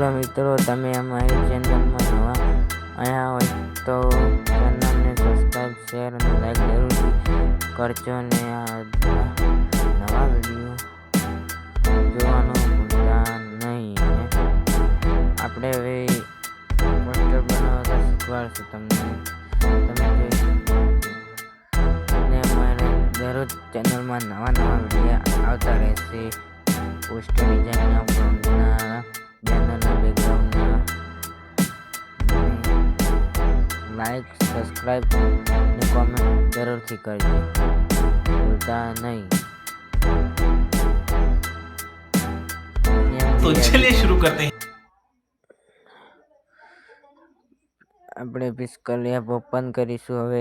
Hello મિત્રો, તમે અમારી ચેનલમાં નવા આવ્યા હોય તો ચેનલને સબસ્ક્રાઈબ શેર અને લાઈક જરૂરથી કરજો અને નવા વીડિયો જોવાનું ભૂલતા નહીં. આપણે હવે પોસ્ટર બનાવતા શીખવાડશું તમને. તમે અને દરરોજ ચેનલમાં નવા નવા વીડિયો આવતા રહેશે. પોસ્ટર ડિઝાઇનના લાઈક સબસ્ક્રાઈબ અને કોમેન્ટ જરૂરથી કરજો ભૂલતા નહીં तो चलिए शुरू करते हैं આપણે પિસ્કલ એપ ઓપન કરીશું હવે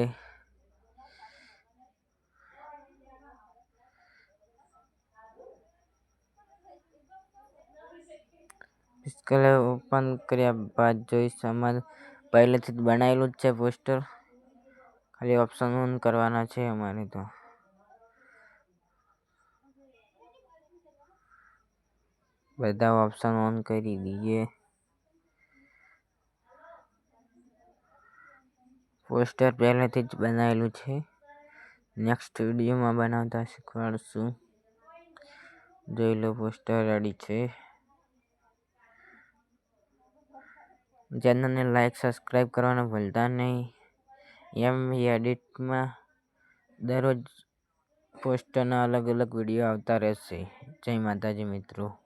પિસ્કલ એપ ઓપન કર્યા બાદ જોઈશ અમારે પહેલેથી જ બનાવેલું જ છે પોસ્ટર. ખાલી ઓપ્શન ઓન કરવાના છે અમારે તો. બધા ઓપ્શન ઓન કરી દઈએ. પોસ્ટર પહેલેથી જ બનાવેલું છે. નેક્સ્ટ વિડીયોમાં બનાવતા શીખવાડશું. જોઈ લો પોસ્ટર રેડી છે. ચેનલને લાઈક સબસ્ક્રાઈબ કરવાનું ભૂલતા નહીં. એમ એડિટમાં દરરોજ પોસ્ટરના અલગ અલગ વીડિયો આવતા રહેશે. જય માતાજી મિત્રો.